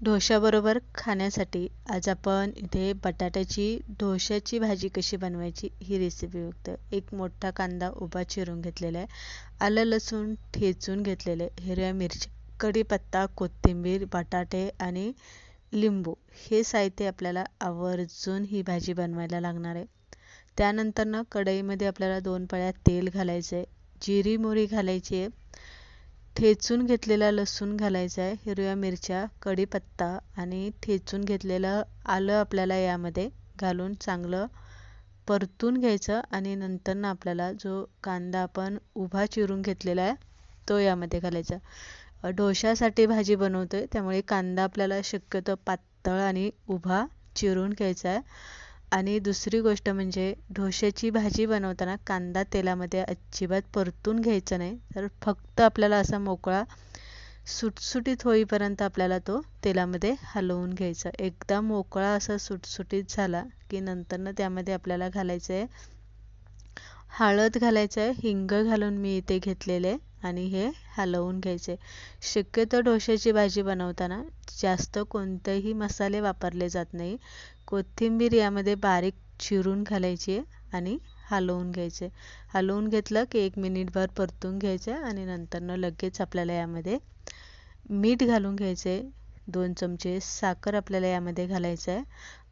ढोश्याबरोबर खाण्यासाठी आज आपण इथे बटाट्याची ढोशाची भाजी कशी बनवायची ही रेसिपी बघतो एक मोठा कांदा उभा चिरून घेतलेला आहे. आलं लसूण ठेचून घेतलेले हिरव्या मिरची कढीपत्ता कोथिंबीर बटाटे आणि लिंबू हे साहित्य आपल्याला आवर्जून ही भाजी बनवायला लागणार आहे. त्यानंतर ना कढईमध्ये आपल्याला दोन पळ्या तेल घालायचं आहे जिरी मोरी घालायची आहे. ठेचून घेतलेला लसूण घालायचा आहे हिरव्या मिरच्या कढीपत्ता आणि ठेचून घेतलेलं आलं आपल्याला यामध्ये घालून चांगलं परतून घ्यायचं आणि नंतर ना आपल्याला जो कांदा आपण उभा चिरून घेतलेला आहे तो यामध्ये घालायचा. ढोशासाठी भाजी बनवतो आहे त्यामुळे कांदा आपल्याला शक्यतो पातळ आणि उभा चिरून घ्यायचा आहे. आणि दुसरी गोष्ट म्हणजे ढोश्याची भाजी बनवताना कांदा तेलामध्ये अजिबात परतून घ्यायचा नाही. तर फक्त आपल्याला असा मोकळा सुटसुटीत होईपर्यंत आपल्याला तो तेलामध्ये हलवून घ्यायचा. एकदा मोकळा असा सुटसुटीत झाला की नंतरनं त्यामध्ये आपल्याला घालायचं आहे हळद घालायचं आहे हिंग घालून मी इथे घेतलेले आणि हे हलवून घ्यायचे. शक्यतो ढोश्याची भाजी बनवताना जास्त कोणतेही मसाले वापरले जात नाही. कोथिंबीर यामध्ये बारीक चिरून घालायची आणि हलवून घ्यायचे. हलवून घेतलं की एक मिनिटभर परतून घ्यायचं आणि नंतरनं लगेच आपल्याला यामध्ये मीठ घालून घ्यायचे. दोन चमचे साखर आपल्याला यामध्ये घालायचं आहे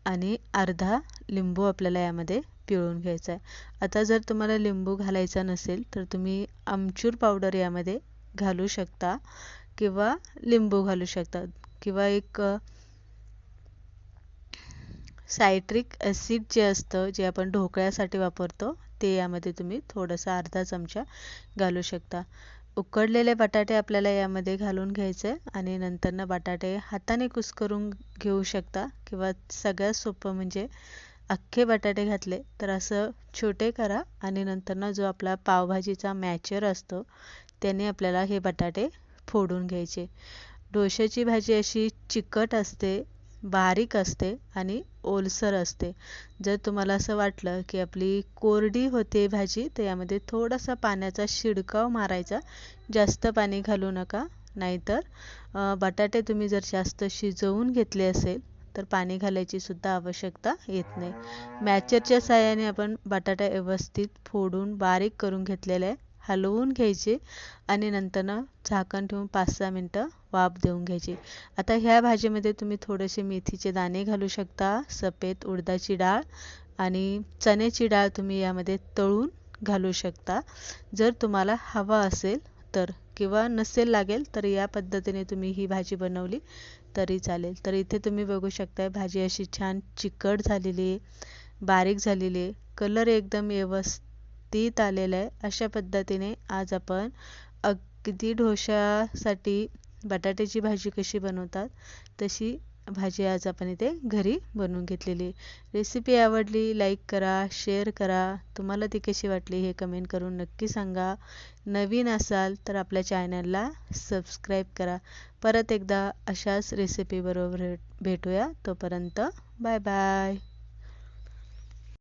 आणि अर्धा लिंबू आपल्याला यामध्ये पिळून घ्यायचा आहे आता जर तुम्हाला लिंबू घालायचा नसेल तर तुम्ही आमचूर पावडर यामध्ये घालू शकता किंवा लिंबू घालू शकता. किंवा एक सायट्रिक ॲसिड जे असतं जे आपण ढोकळ्यासाठी वापरतो ते यामध्ये तुम्ही थोडंसं अर्धा चमचा घालू शकता. उकडलेले बटाटे आपल्याला यामध्ये घालून घ्यायचे आणि नंतरनं बटाटे हाताने कुस्करून घेऊ शकता किंवा सगळ्यात सोपं म्हणजे अख्खे बटाटे घातले तर असं छोटे करा आणि नंतरनं जो आपला पावभाजीचा मॅचर असतो त्याने आपल्याला हे बटाटे फोडून घ्यायचे. डोश्याची भाजी अशी चिकट असते बारीक असते आणि ओलसर असते. जर तुम्हाला असं वाटलं की आपली कोरडी होते भाजी तर यामध्ये थोडासा पाण्याचा शिडकाव मारायचा. जास्त पाणी घालू नका. नाहीतर बटाटे तुम्ही जर जास्त शिजवून घेतले असेल तर पाणी घालायची सुद्धा आवश्यकता येत नाही. मॅचरच्या साह्याने आपण बटाटा व्यवस्थित फोडून बारीक करून घेतलेला आहे. हलवून घ्यायचे आणि नंतरनं झाकण ठेवून पाच सहा मिनटं वाफ देऊन घ्यायची. आता ह्या भाजीमध्ये तुम्ही थोडेसे मेथीचे दाणे घालू शकता सफेद उडदाची डाळ आणि चण्याची डाळ तुम्ही यामध्ये तळून घालू शकता. जर तुम्हाला हवा असेल तर किंवा नसेल लागेल तर या पद्धतीने तुम्ही ही भाजी बनवली तरी चालेल. तर इथे तुम्ही बघू शकता भाजी अशी छान चिकट झालेली आहे बारीक झालेली आहे. कलर एकदम व्यवस्थित आलेला आहे. अशा पद्धतीने आज आपण अगदी ढोशासाठी बटाट्याची भाजी कशी बनवतात तशी भाजी आज आपण इथे घरी बनवून घेतलेली रेसिपी आवडली लाईक करा शेअर करा. तुम्हाला ती कशी वाटली हे कमेंट करून नक्की सांगा. नवीन असाल तर आपल्या चॅनलला सबस्क्राईब करा. परत एकदा अशाच रेसिपीबरोबर भेटूया. तोपर्यंत बाय बाय